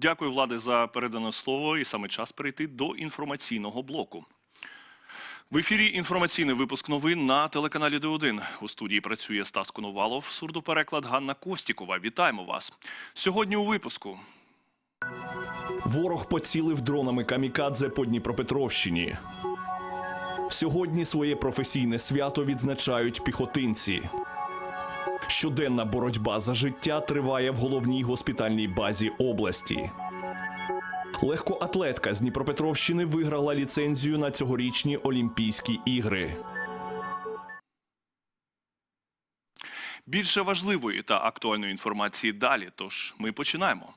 Дякую, влади, за передане слово. І саме час перейти до інформаційного блоку. В ефірі інформаційний випуск новин на телеканалі Д1. У студії працює Стас Коновалов, сурдопереклад Ганна Костікова. Вітаємо вас. Сьогодні у випуску. Ворог поцілив дронами камікадзе по Дніпропетровщині. Сьогодні своє професійне свято відзначають піхотинці. Щоденна боротьба за життя триває в головній госпітальній базі області. Легкоатлетка з Дніпропетровщини виграла ліцензію на цьогорічні Олімпійські ігри. Більше важливої та актуальної інформації далі. Тож ми починаємо.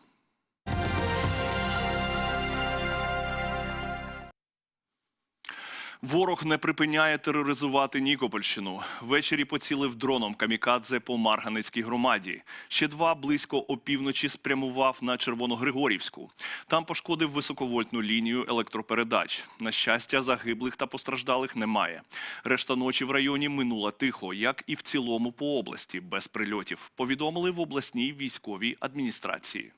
Ворог не припиняє тероризувати Нікопольщину. Ввечері поцілив дроном камікадзе по Марганецькій громаді. Ще два близько опівночі спрямував на Червоногригорівську. Там пошкодив високовольтну лінію електропередач. На щастя, загиблих та постраждалих немає. Решта ночі в районі минула тихо, як і в цілому по області, без прильотів. Повідомили в обласній військовій адміністрації.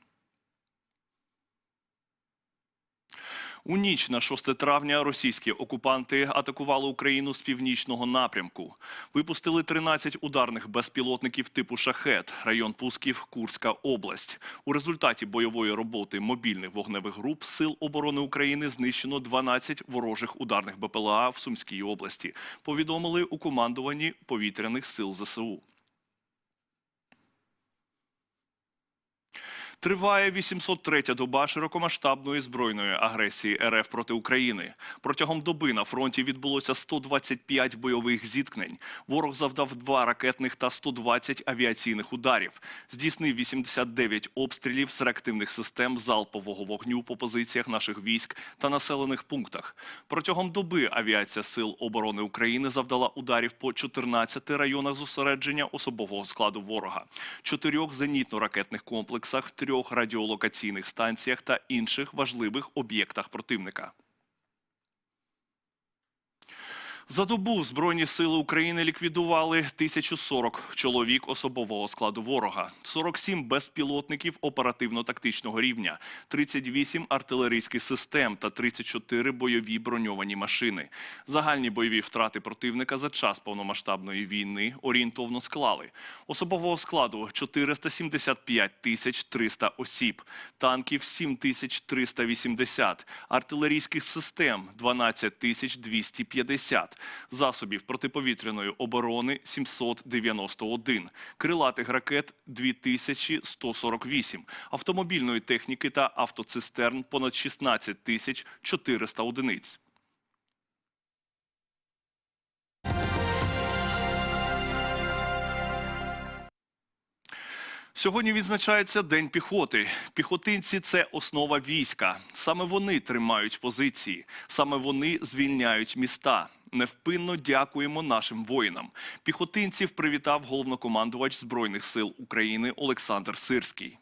У ніч на 6 травня російські окупанти атакували Україну з північного напрямку. Випустили 13 ударних безпілотників типу шахет, район Пусків, Курська область. У результаті бойової роботи мобільних вогневих груп Сил оборони України знищено 12 ворожих ударних БПЛА в Сумській області. Повідомили у командуванні повітряних сил ЗСУ. Триває 803-я доба широкомасштабної збройної агресії РФ проти України. Протягом доби на фронті відбулося 125 бойових зіткнень. Ворог завдав два ракетних та 120 авіаційних ударів. Здійснив 89 обстрілів з реактивних систем залпового вогню по позиціях наших військ та населених пунктах. Протягом доби авіація Сил оборони України завдала ударів по 14 районах зосередження особового складу ворога, чотирьох зенітно-ракетних комплексах, трьох радіолокаційних станціях та інших важливих об'єктах противника. За добу Збройні сили України ліквідували 1040 чоловік особового складу ворога, 47 безпілотників оперативно-тактичного рівня, 38 артилерійських систем та 34 бойові броньовані машини. Загальні бойові втрати противника за час повномасштабної війни орієнтовно склали. Особового складу 475 тисяч 300 осіб, танків 7 тисяч 380, артилерійських систем 12 тисяч 250, засобів протиповітряної оборони 791, крилатих ракет 2148, автомобільної техніки та автоцистерн понад 16 тисяч 400 одиниць. Сьогодні відзначається День піхоти. Піхотинці це основа війська. Саме вони тримають позиції, саме вони звільняють міста. Невпинно дякуємо нашим воїнам. Піхотинців привітав головнокомандувач Збройних сил України Олександр Сирський.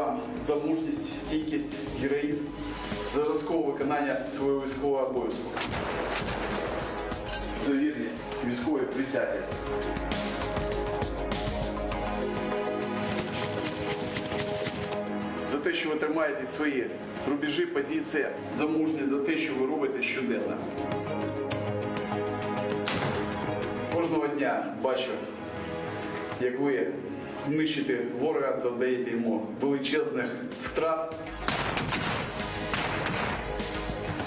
Подякувати за мужність, стійкість, героїзм, за зразкове виконання свого військового обов'язку, за вірність військової присяги. За те, що ви тримаєте свої рубежі, позиції, за мужність, за те, що ви робите щоденно. Кожного дня бачу, як ви нищите ворога, завдаєте йому величезних втрат.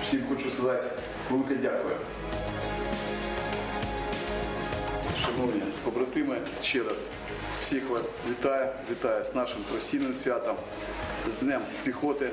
Всім хочу сказати велике дякую. Шановні побратими, ще раз Всіх вас вітаю, вітаю з нашим професійним святом, з Днем піхоти.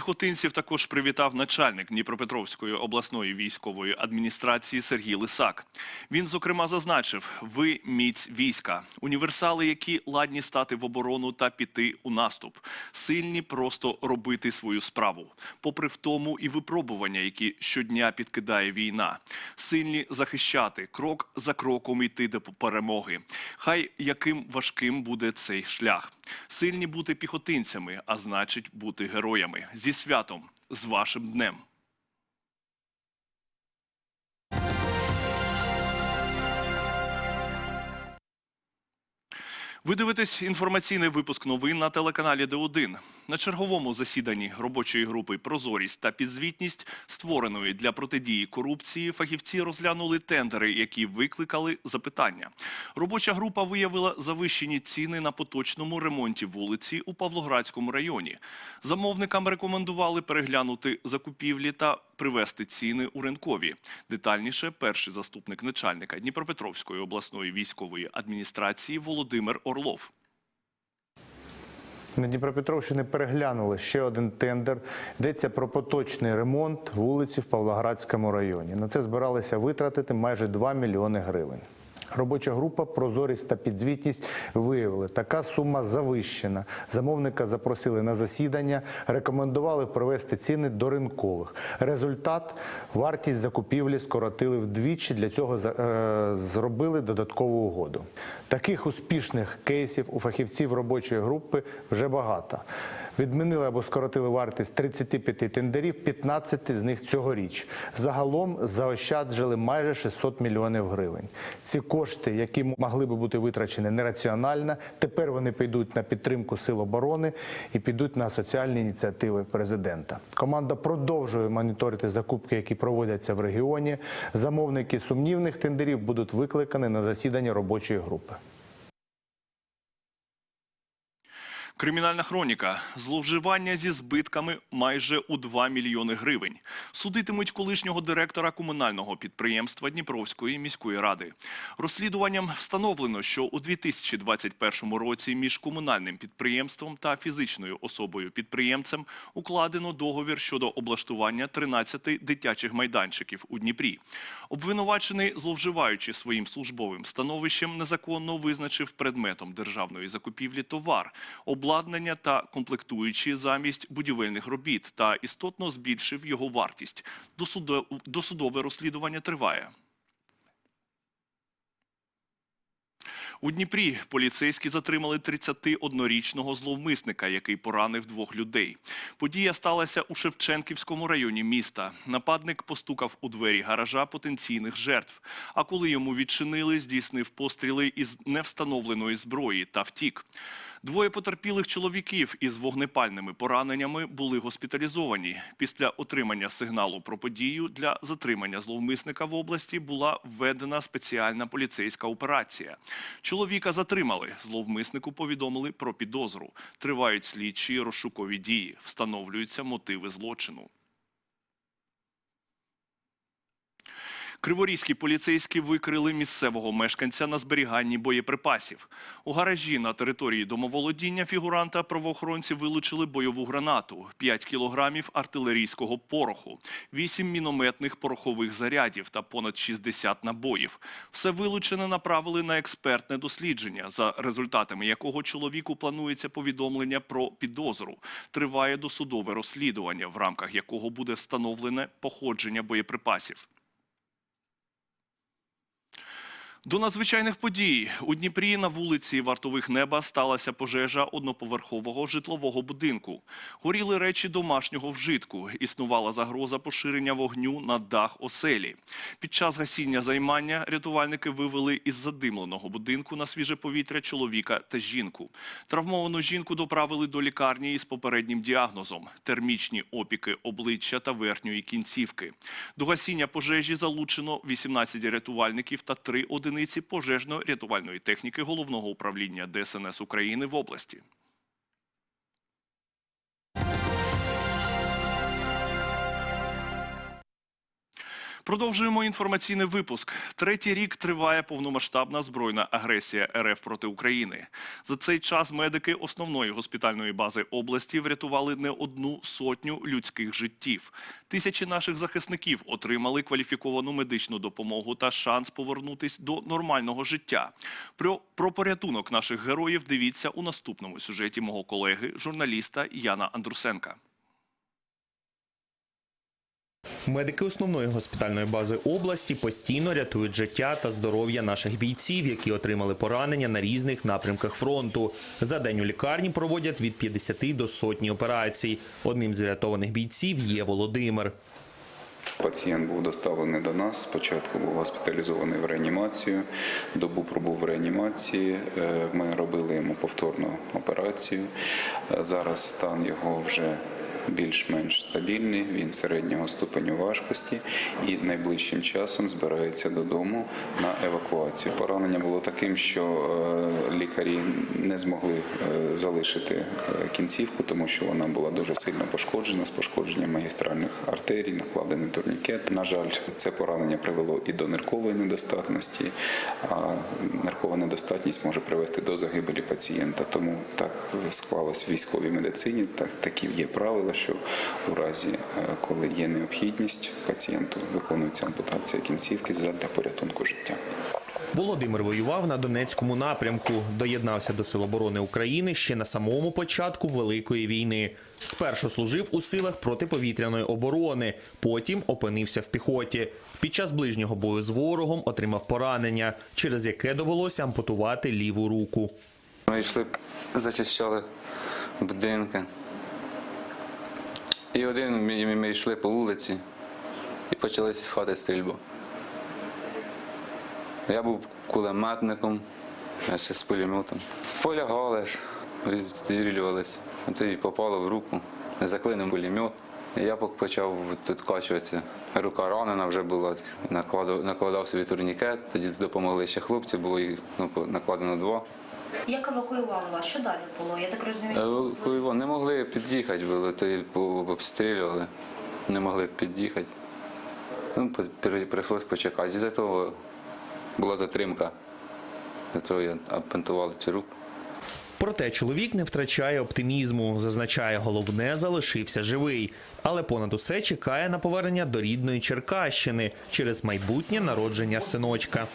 Воїнів-піхотинців також привітав начальник Дніпропетровської обласної військової адміністрації Сергій Лисак. Він, зокрема, зазначив: ви міць війська, універсали, які ладні стати в оборону та піти у наступ, сильні просто робити свою справу, попри втому і випробування, які щодня підкидає війна, сильні захищати, крок за кроком йти до перемоги. Хай яким важким буде цей шлях. Сильні бути піхотинцями, а значить бути героями. Зі святом, з вашим днем. Ви дивитесь інформаційний випуск новин на телеканалі Д1. На черговому засіданні робочої групи Прозорість та підзвітність, створеної для протидії корупції, фахівці розглянули тендери, які викликали запитання. Робоча група виявила завищені ціни на поточному ремонті вулиці у Павлоградському районі. Замовникам рекомендували переглянути закупівлі та привести ціни у ринкові. Детальніше перший заступник начальника Дніпропетровської обласної військової адміністрації Володимир Орлов. На Дніпропетровщині переглянули ще один тендер. Йдеться про поточний ремонт вулиці в Павлоградському районі. На це збиралися витратити майже 2 мільйони гривень. Робоча група Прозорість та підзвітність виявили, така сума завищена. Замовника запросили на засідання, рекомендували привести ціни до ринкових. Результат вартість закупівлі скоротили вдвічі. Для цього е, зробили додаткову угоду. Таких успішних кейсів у фахівців робочої групи вже багато. Відмінили або скоротили вартість 35 тендерів, 15 з них цьогоріч. Загалом заощаджили майже 600 мільйонів гривень. Ці кошти, які могли би бути витрачені нераціонально, тепер вони підуть на підтримку сил оборони і підуть на соціальні ініціативи президента. Команда продовжує моніторити закупки, які проводяться в регіоні. Замовники сумнівних тендерів будуть викликані на засідання робочої групи. Кримінальна хроніка. Зловживання зі збитками майже у 2 мільйони гривень. Судитимуть колишнього директора комунального підприємства Дніпровської міської ради. Розслідуванням встановлено, що у 2021 році між комунальним підприємством та фізичною особою-підприємцем укладено договір щодо облаштування 13 дитячих майданчиків у Дніпрі. Обвинувачений, зловживаючи своїм службовим становищем, незаконно визначив предметом державної закупівлі товар, обладнання та комплектуючі замість будівельних робіт та істотно збільшив його вартість. Досудо- Досудове розслідування триває. У Дніпрі поліцейські затримали 31-річного зловмисника, який поранив двох людей. Подія сталася у Шевченківському районі міста. Нападник постукав у двері гаража потенційних жертв. А коли йому відчинили, здійснив постріли із невстановленої зброї та втік. Двоє потерпілих чоловіків із вогнепальними пораненнями були госпіталізовані. Після отримання сигналу про подію для затримання зловмисника в області була введена спеціальна поліцейська операція. Чоловіка затримали. Зловмиснику повідомили про підозру. Тривають слідчі розшукові дії. Встановлюються мотиви злочину. Криворізькі поліцейські викрили місцевого мешканця на зберіганні боєприпасів. У гаражі на території домоволодіння фігуранта правоохоронці вилучили бойову гранату, 5 кілограмів артилерійського пороху, 8 мінометних порохових зарядів та понад 60 набоїв. Все вилучене направили на експертне дослідження, за результатами якого чоловіку планується повідомлення про підозру. Триває досудове розслідування, в рамках якого буде встановлене походження боєприпасів. До надзвичайних подій у Дніпрі на вулиці Вартових неба сталася пожежа одноповерхового житлового будинку. Горіли речі домашнього вжитку. Існувала загроза поширення вогню на дах оселі. Під час гасіння займання рятувальники вивели із задимленого будинку на свіже повітря чоловіка та жінку. Травмовану жінку доправили до лікарні із попереднім діагнозом – термічні опіки обличчя та верхньої кінцівки. До гасіння пожежі залучено 18 рятувальників та 3 одиниці пожежно-рятувальної техніки Головного управління ДСНС України в області. Продовжуємо інформаційний випуск. Третій рік триває повномасштабна збройна агресія РФ проти України. За цей час медики основної госпітальної бази області врятували не одну сотню людських життів. Тисячі наших захисників отримали кваліфіковану медичну допомогу та шанс повернутись до нормального життя. Про, про порятунок наших героїв дивіться у наступному сюжеті мого колеги, журналіста Яна Андрусенка. Медики основної госпітальної бази області постійно рятують життя та здоров'я наших бійців, які отримали поранення на різних напрямках фронту. За день у лікарні проводять від 50 до сотні операцій. Одним з врятованих бійців є Володимир. Пацієнт був доставлений до нас. Спочатку був госпіталізований в реанімацію. Добу пробув в реанімації. Е, Ми робили йому повторну операцію. Е, Зараз стан його вже більш-менш стабільний. Він середнього ступеню важкості і найближчим часом збирається додому на евакуацію. Поранення було таким, що е, лікарі не змогли е, залишити е, кінцівку, тому що вона була дуже сильно пошкоджена з пошкодженням магістральних артерій, накладений турнікет. На жаль, це поранення привело і до ниркової недостатності, а ниркова недостатність може привести до загибелі пацієнта. Тому так склалось в військовій медицині. Так такі є правила, що у разі, е, коли є необхідність, пацієнту виконується ампутація кінцівки для порятунку життя. Володимир воював на Донецькому напрямку, доєднався до Сил оборони України ще на самому початку Великої війни. Спершу служив у силах протиповітряної оборони, потім опинився в піхоті. Під час ближнього бою з ворогом отримав поранення, через яке довелося ампутувати ліву руку. Ми йшли, зачищали будинки. І один ми, ми йшли по вулиці і почалася з хати стрільба. Я був кулеметником, ще з пулеметом. Полягали ж, відстрілювались. Тоді попало в руку, заклинив пулемет. Я почав тут качуватися. Рука ранена вже була, накладав, накладав собі турнікет, тоді допомогли ще хлопці, було їх ну, накладено два. Як евакуювали вас? Що далі було? Я так розумію. Евакуювали. Не могли під'їхати, були, то обстрілювали, не могли під'їхати. Ну, прийшлось почекати. З-за того була затримка. З-за того я апентували цю руку. Проте чоловік не втрачає оптимізму. Зазначає, головне залишився живий, але понад усе чекає на повернення до рідної Черкащини через майбутнє народження синочка.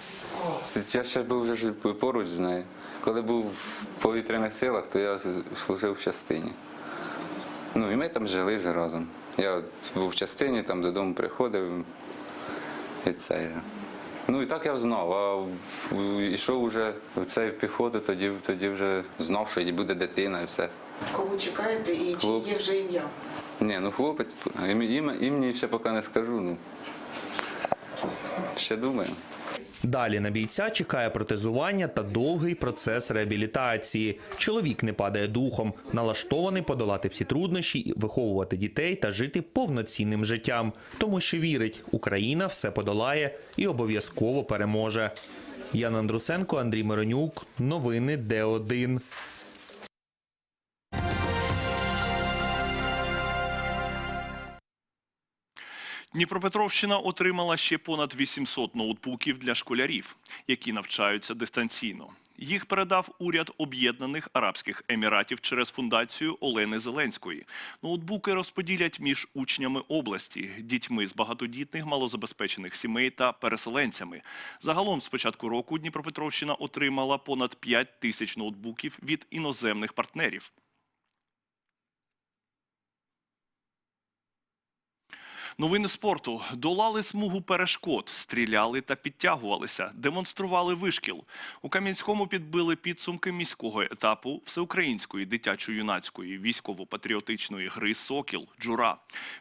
Я ще був поруч з нею. Коли був в повітряних силах, то я служив в частині. Ну і ми там жили вже разом. Я був в частині, там додому приходив і це. Ну і так я знав, а йшов уже в цей піхоту, тоді, тоді вже знав, що буде дитина і все. Кого чекаєте і чи є вже ім'я? Ні, ну хлопець, ім- ім- ім, ще поки не скажу. Ну, ще думаю. Далі на бійця чекає протезування та довгий процес реабілітації. Чоловік не падає духом, налаштований подолати всі труднощі, виховувати дітей та жити повноцінним життям, тому що вірить, Україна все подолає і обов'язково переможе. Ян Андрусенко, Андрій Миронюк. Новини Д1. Дніпропетровщина отримала ще понад 800 ноутбуків для школярів, які навчаються дистанційно. Їх передав уряд Об'єднаних Арабських Еміратів через фундацію Олени Зеленської. Ноутбуки розподілять між учнями області, дітьми з багатодітних малозабезпечених сімей та переселенцями. Загалом з початку року Дніпропетровщина отримала понад 5 тисяч ноутбуків від іноземних партнерів. Новини спорту долали смугу перешкод, стріляли та підтягувалися, демонстрували вишкіл. У Кам'янському підбили підсумки міського етапу всеукраїнської дитячо-юнацької військово-патріотичної гри Сокіл Джура.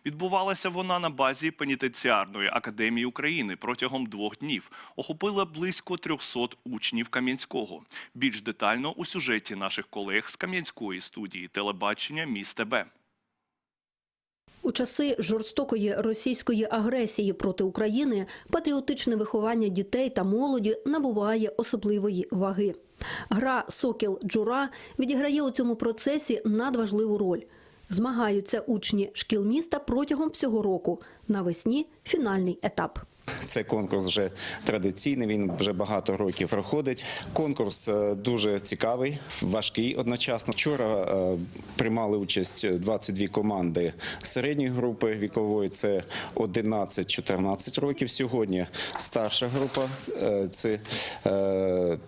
Відбувалася вона на базі пенітенціарної академії України протягом двох днів. Охопила близько 300 учнів Кам'янського. Більш детально у сюжеті наших колег з Кам'янської студії телебачення Міст ТБ. У часи жорстокої російської агресії проти України патріотичне виховання дітей та молоді набуває особливої ваги. Гра Сокіл Джура відіграє у цьому процесі надважливу роль. Змагаються учні шкіл міста протягом всього року. Навесні фінальний етап. Це конкурс вже традиційний. Він вже багато років проходить. Конкурс е, дуже цікавий, важкий одночасно. Вчора е, приймали участь 22 команди середньої групи вікової. Це 11-14 років. Сьогодні старша група е, це е,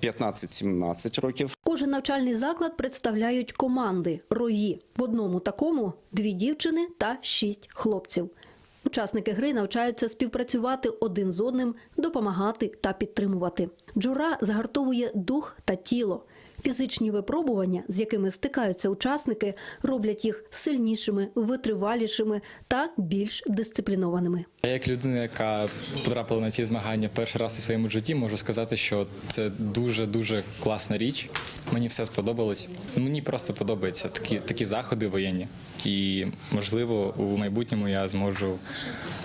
15-17 років. Кожен навчальний заклад представляють команди рої. В одному такому дві дівчини та шість хлопців. Учасники гри навчаються співпрацювати один з одним, допомагати та підтримувати. Джура загартовує дух та тіло. Фізичні випробування, з якими стикаються учасники, роблять їх сильнішими, витривалішими та більш дисциплінованими. Як людина, яка потрапила на ці змагання перший раз у своєму житті, можу сказати, що це дуже дуже класна річ. Мені все сподобалось. Мені просто подобаються такі, такі заходи воєнні. І можливо, у майбутньому я зможу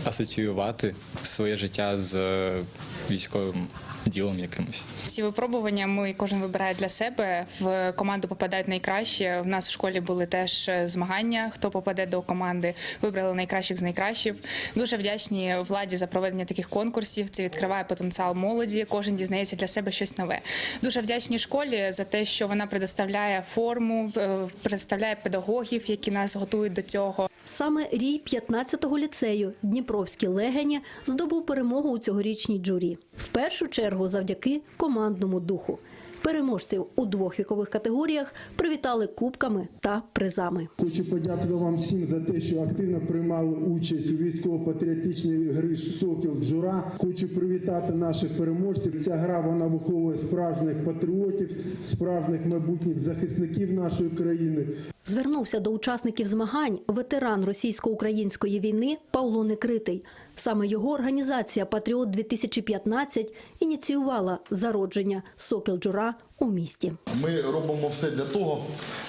асоціювати своє життя з е, військовим ділом якимось. Ці випробування ми кожен вибирає для себе. В команду попадають найкращі. В нас в школі були теж е, змагання. Хто попаде до команди, вибрали найкращих з найкращих. Дуже вдячні владі за проведення таких конкурсів. Це відкриває потенціал молоді. Кожен дізнається для себе щось нове. Дуже вдячні школі за те, що вона предоставляє форму, е, предоставляє педагогів, які нас готують до цього. Саме рій 15-го ліцею Дніпровські легені здобув перемогу у цьогорічній джурі. В першу чергу завдяки командному духу. Переможців у двох вікових категоріях привітали кубками та призами. Хочу подякувати вам всім за те, що активно приймали участь у військово-патріотичній грі Сокіл Джура. Хочу привітати наших переможців. Ця гра вона виховує справжніх патріотів, справжніх майбутніх захисників нашої країни. Звернувся до учасників змагань ветеран російсько-української війни Павло Некритий. Саме його організація Патріот 2015 ініціювала зародження Сокіл Джура у місті. Ми робимо все для того,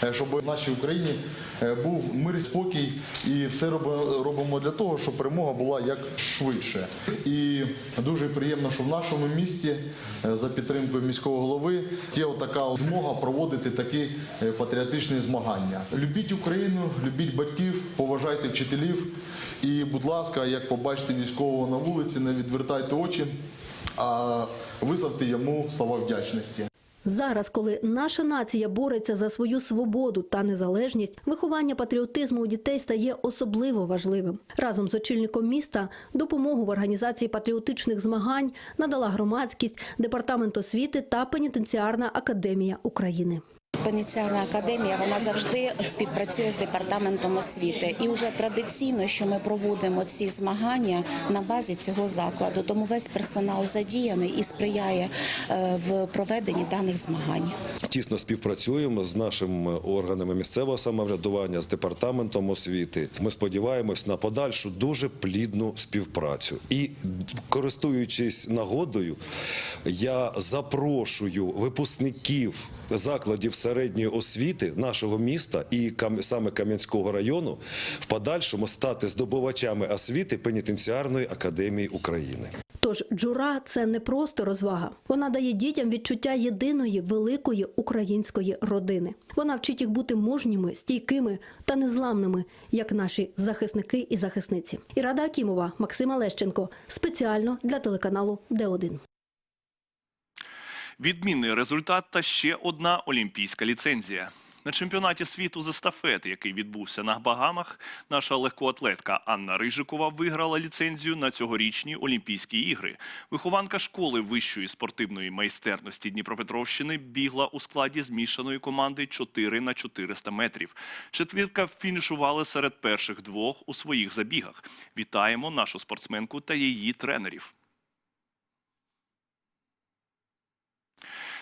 е, щоб в нашій Україні е, був мир спокій, і все робимо- для того, щоб перемога була як швидше. І дуже приємно, що в нашому місті е, за підтримкою міського голови є така змога проводити такі патріотичні змагання. Любіть Україну, любіть батьків, поважайте вчителів. І, будь ласка, як побачите військового на вулиці, не відвертайте очі, а висловте йому слова вдячності. Зараз, коли наша нація бореться за свою свободу та незалежність, виховання патріотизму у дітей стає особливо важливим. Разом з очільником міста допомогу в організації патріотичних змагань надала громадськість, департамент освіти та пенітенціарна академія України. Пенітенціарна академія вона завжди співпрацює з департаментом освіти, і вже традиційно, що ми проводимо ці змагання на базі цього закладу. Тому весь персонал задіяний і сприяє е, в проведенні даних змагань. Тісно співпрацюємо з нашими органами місцевого самоврядування, з департаментом освіти. Ми сподіваємось на подальшу дуже плідну співпрацю. І користуючись нагодою, я запрошую випускників закладів середньої освіти нашого міста і саме Кам'янського району в подальшому стати здобувачами освіти пенітенціарної академії України. Тож джура це не просто розвага. Вона дає дітям відчуття єдиної великої української родини. Вона вчить їх бути мужніми, стійкими та незламними, як наші захисники і захисниці. Ірада Акімова, Максима Лещенко спеціально для телеканалу Д1. Відмінний результат та ще одна олімпійська ліцензія. На чемпіонаті світу з естафет, який відбувся на Багамах, наша легкоатлетка Анна Рижикова виграла ліцензію на цьогорічні Олімпійські ігри. Вихованка школи вищої спортивної майстерності Дніпропетровщини бігла у складі змішаної команди 4 на 400 метрів. Четвірка фінішували серед перших двох у своїх забігах. Вітаємо нашу спортсменку та її тренерів.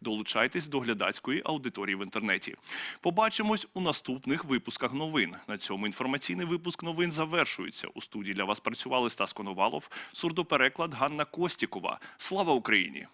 Долучайтесь до глядацької аудиторії в інтернеті. Побачимось у наступних випусках новин. На цьому інформаційний випуск новин завершується. У студії для вас працювали Стас Коновалов, сурдопереклад Ганна Костікова. Слава Україні!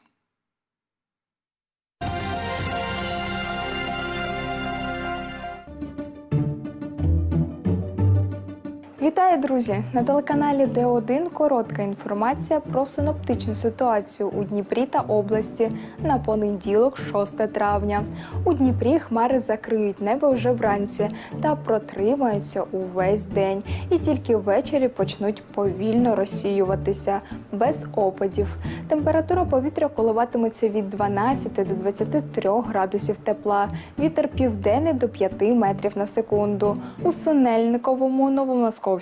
Вітаю, друзі! На телеканалі Д1 коротка інформація про синоптичну ситуацію у Дніпрі та області на понеділок, 6 травня. У Дніпрі хмари закриють небо вже вранці та протримаються увесь день. І тільки ввечері почнуть повільно розсіюватися без опадів. Температура повітря коливатиметься від 12 до 23 градусів тепла. Вітер південний до 5 метрів на секунду. У Синельниковому,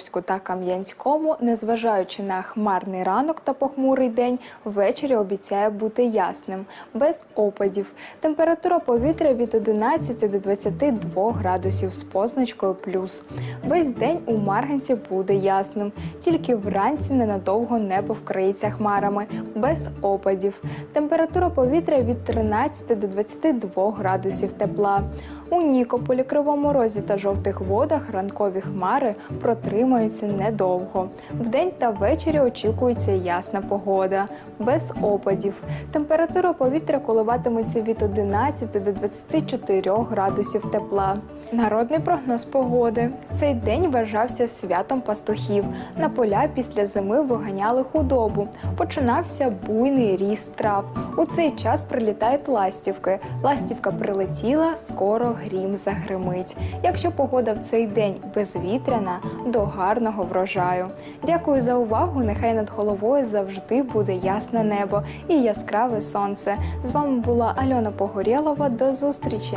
Новомосковську та Кам'янському, незважаючи на хмарний ранок та похмурий день, ввечері обіцяє бути ясним, без опадів. Температура повітря від 11 до 22 градусів з позначкою плюс. Весь день у Марганці буде ясним, тільки вранці ненадовго небо вкриється хмарами, без опадів. Температура повітря від 13 до 22 градусів тепла. У Нікополі, Кривому Розі та жовтих водах ранкові хмари протримаються недовго. Вдень та ввечері очікується ясна погода, без опадів. Температура повітря коливатиметься від 11 до 24 градусів тепла. Народний прогноз погоди. Цей день вважався святом пастухів. На поля після зими виганяли худобу. Починався буйний ріст трав. У цей час прилітають ластівки. Ластівка прилетіла, скоро грім загримить. Якщо погода в цей день безвітряна, до гарного врожаю. Дякую за увагу. Нехай над головою завжди буде ясне небо і яскраве сонце. З вами була Альона Погорєлова. До зустрічі!